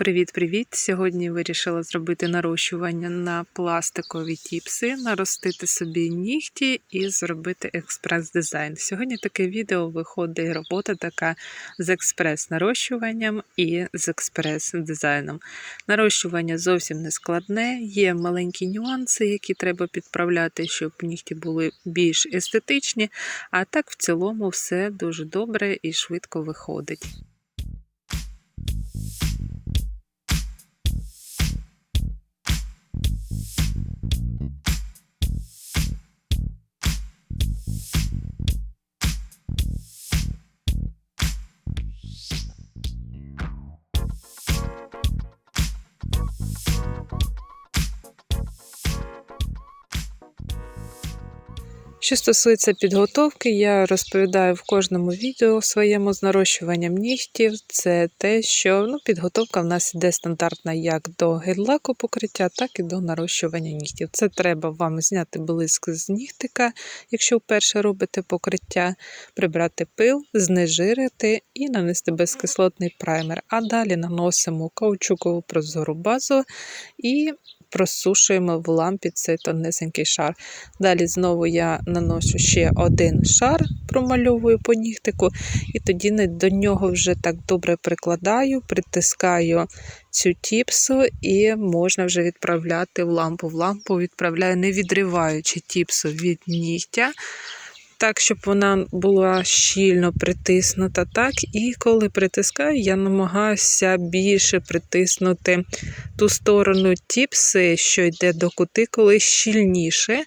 Привіт-привіт! Сьогодні вирішила зробити нарощування на пластикові тіпси, наростити собі нігті і зробити експрес-дизайн. Сьогодні таке відео виходить робота така з експрес-нарощуванням і з експрес-дизайном. Нарощування зовсім не складне, є маленькі нюанси, які треба підправляти, щоб нігті були більш естетичні, а так в цілому все дуже добре і швидко виходить. Що стосується підготовки, я розповідаю в кожному відео своєму з нарощуванням нігтів. Це те, що ну, підготовка в нас іде стандартна як до гель-лаку покриття, так і до нарощування нігтів. Це треба вам зняти блиск з нігтика, якщо вперше робите покриття, прибрати пил, знежирити і нанести безкислотний праймер. А далі наносимо каучукову прозору базу і просушуємо в лампі цей тонесенький шар. Далі знову я наношу ще один шар, промальовую по нігтику, і тоді до нього вже так добре прикладаю, притискаю цю тіпсу, і можна вже відправляти в лампу. В лампу відправляю, не відриваючи тіпсу від нігтя так, щоб вона була щільно притиснута. так, І коли притискаю, я намагаюся більше притиснути ту сторону тіпси, що йде до кутикули, щільніше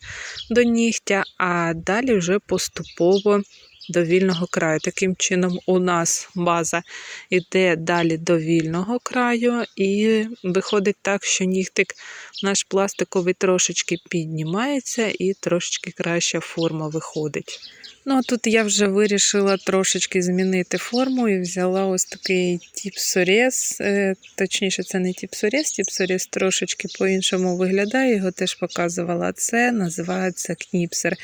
до нігтя, а далі вже поступово до вільного краю. Таким чином, у нас база йде далі до вільного краю, і виходить так, що нігтик наш пластиковий трошечки піднімається і трошечки краща форма виходить. Ну, а тут я вже вирішила трошечки змінити форму і взяла ось такий тіпсорез. Е, точніше, це не тіпсорез, тіпсорез трошечки по-іншому виглядає, його теж показувала. Це називається кніпсер.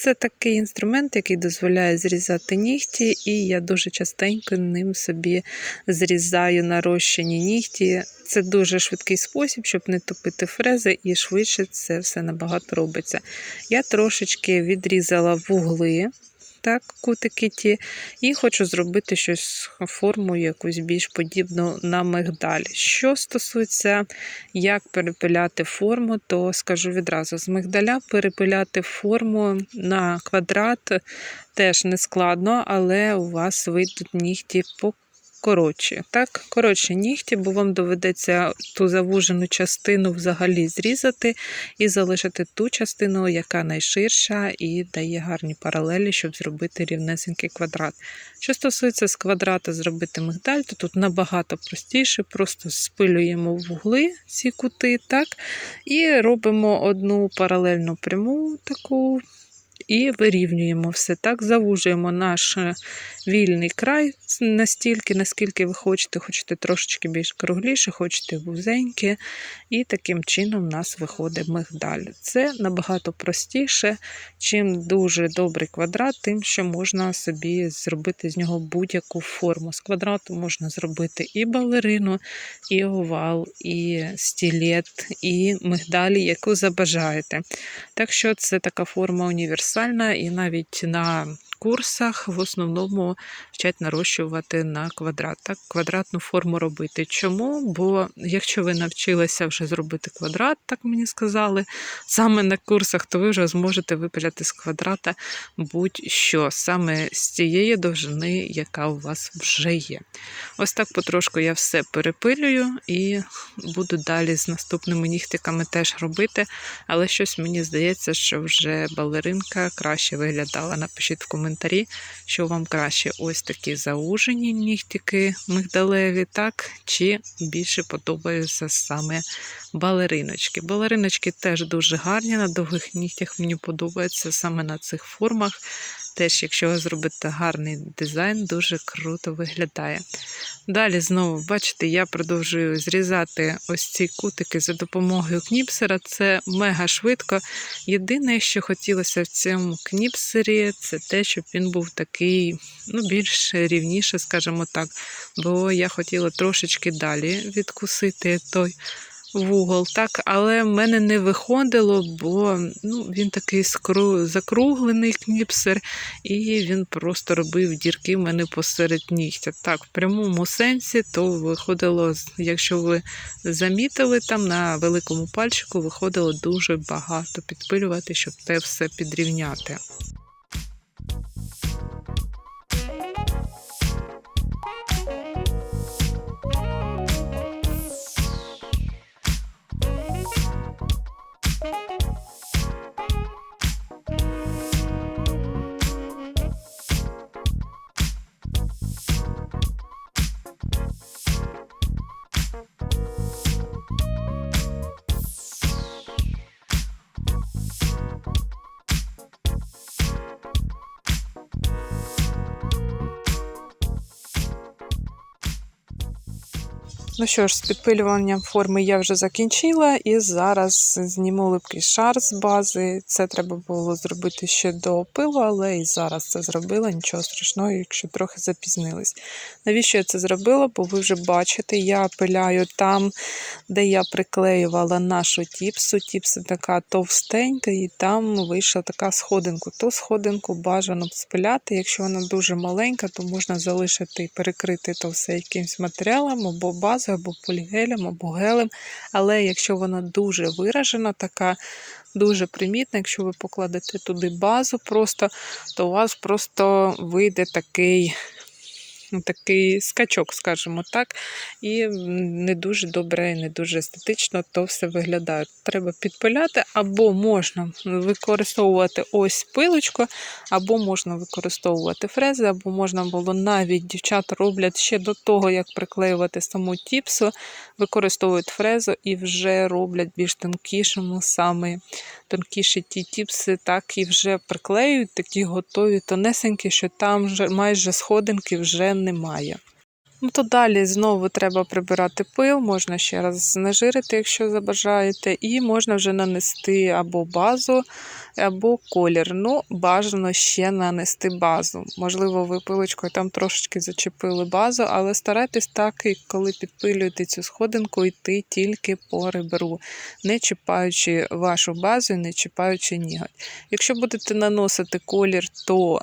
Це такий інструмент, який дозволяє зрізати нігті, і я дуже частенько ним собі зрізаю нарощені нігті. Це дуже швидкий спосіб, щоб не топити фрези, і швидше це все набагато робиться. Я трошечки відрізала вугли так, кутики ті, і хочу зробити щось форму якусь більш подібну на мигдаль. Що стосується, як перепиляти форму, то скажу відразу: з мигдаля перепиляти форму на квадрат теж не складно, але у вас вийдуть нігті по коротші. Так, коротші нігті, бо вам доведеться ту завужену частину взагалі зрізати і залишити ту частину, яка найширша, і дає гарні паралелі, щоб зробити рівнесенький квадрат. Що стосується з квадрата зробити мигдаль, то тут набагато простіше, просто спилюємо вугли ці кути, так, і робимо одну паралельну пряму таку і вирівнюємо все так, завужуємо наш е, вільний край настільки, наскільки ви хочете, хочете трошечки більш кругліше, хочете вузеньке. І таким чином у нас виходить мигдаль. Це набагато простіше, чим дуже добрий квадрат, тим, що можна собі зробити з нього будь-яку форму. З квадрату можна зробити і балерину, і овал, і стілет, і мигдалі, яку забажаєте. Так що це така форма універсальна універсальна, і навіть на курсах в основному вчать нарощувати на квадрат. Так, квадратну форму робити. Чому? Бо якщо ви навчилися вже зробити квадрат, так мені сказали, саме на курсах, то ви вже зможете випиляти з квадрата будь-що, саме з тієї довжини, яка у вас вже є. Ось так потрошку я все перепилюю і буду далі з наступними нігтиками теж робити. Але щось мені здається, що вже балеринка краще виглядала. Напишіть в коментарі коментарі, що вам краще ось такі заужені нігтики мигдалеві, так, чи більше подобаються саме балериночки. Балериночки теж дуже гарні, на довгих нігтях мені подобається саме на цих формах. Теж, якщо ви зробите гарний дизайн, дуже круто виглядає. Далі знову, бачите, я продовжую зрізати ось ці кутики за допомогою кніпсера. Це мега швидко. Єдине, що хотілося в цьому кніпсері, це те, щоб він був такий, ну, більш рівніше, скажімо так. Бо я хотіла трошечки далі відкусити той вугол, так, але в мене не виходило, бо ну, він такий скру... закруглений кніпсер, і він просто робив дірки в мене посеред нігтя. Так, в прямому сенсі, то виходило, якщо ви замітили, там на великому пальчику виходило дуже багато підпилювати, щоб те все підрівняти. Ну що ж, з підпилюванням форми я вже закінчила, і зараз зніму липкий шар з бази. Це треба було зробити ще до пилу, але і зараз це зробила, нічого страшного, якщо трохи запізнились. Навіщо я це зробила? Бо ви вже бачите, я пиляю там, де я приклеювала нашу тіпсу. Тіпса така товстенька, і там вийшла така сходинка. Ту сходинку бажано спиляти. Якщо вона дуже маленька, то можна залишити перекрити то все якимось матеріалом або базою, або полігелем, або гелем. Але якщо вона дуже виражена, така дуже примітна, якщо ви покладете туди базу, просто, то у вас просто вийде такий. Такий скачок, скажімо так, і не дуже добре, і не дуже естетично то все виглядає. Треба підпиляти, або можна використовувати ось пилочку, або можна використовувати фрези, або можна було навіть дівчата роблять ще до того, як приклеювати саму тіпсу, використовують фрезу і вже роблять більш тонкішому саме тонкіші ті тіпси, так і вже приклеюють, такі готові, тонесенькі, що там вже майже сходинки вже немає. Ну, то далі знову треба прибирати пил, можна ще раз знежирити, якщо забажаєте, і можна вже нанести або базу, або колір. Ну, бажано ще нанести базу. Можливо, ви пилочкою там трошечки зачепили базу, але старайтесь так, і коли підпилюєте цю сходинку, йти тільки по ребру, не чіпаючи вашу базу, не чіпаючи ніготь. Якщо будете наносити колір, то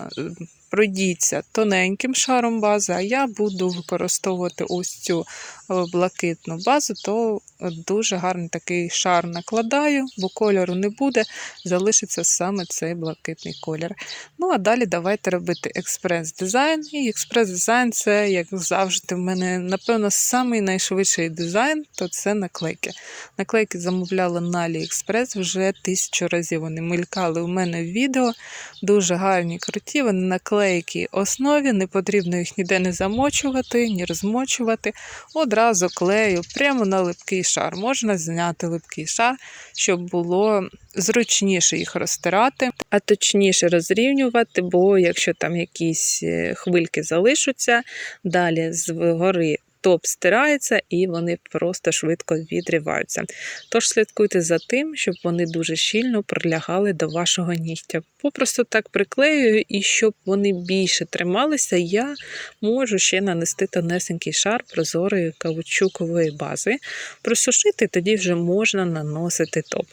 пройдіться тоненьким шаром бази, а я буду використовувати ось цю блакитну базу, то дуже гарний такий шар накладаю, бо кольору не буде, залишиться саме цей блакитний колір. Ну, а далі давайте робити експрес-дизайн. І експрес-дизайн це, як завжди, в мене, напевно, самий найшвидший дизайн то це наклейки. Наклейки замовляла на AliExpress вже тисячу разів. Вони мелькали у мене в відео. Дуже гарні, круті. Вони наклейки основі, не потрібно їх ніде не замочувати, ні розмочувати. Одразу клею прямо на липкий шар. Можна зняти липкий шар, щоб було зручніше їх розтирати, а точніше розрівнювати, бо якщо там якісь е, хвильки залишаться, далі згори топ стирається і вони просто швидко відриваються. Тож слідкуйте за тим, щоб вони дуже щільно прилягали до вашого нігтя. Попросту так приклеюю, і щоб вони більше трималися, я можу ще нанести тонесенький шар прозорої каучукової бази, просушити, тоді вже можна наносити топ.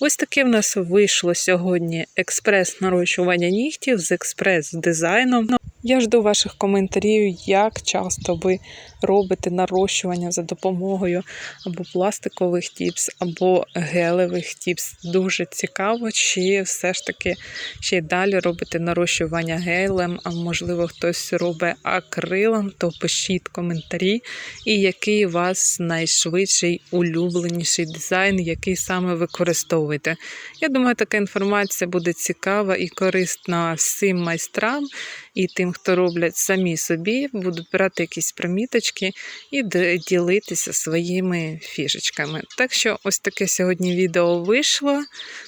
Ось таке в нас вийшло сьогодні експрес нарощування нігтів з експрес-дизайном. Я жду ваших коментарів, як часто ви робите нарощування за допомогою або пластикових тіпс, або гелевих тіпс. Дуже цікаво, чи все ж таки ще й далі робите нарощування гелем, а можливо хтось робить акрилом, то пишіть коментарі, і який у вас найшвидший улюбленіший дизайн, який саме використовуєте. Я думаю, така інформація буде цікава і корисна всім майстрам і тим, хто роблять самі собі, будуть брати якісь приміточки і ділитися своїми фішечками. Так що ось таке сьогодні відео вийшло.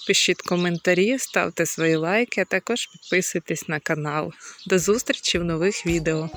Пишіть коментарі, ставте свої лайки, а також підписуйтесь на канал. До зустрічі в нових відео.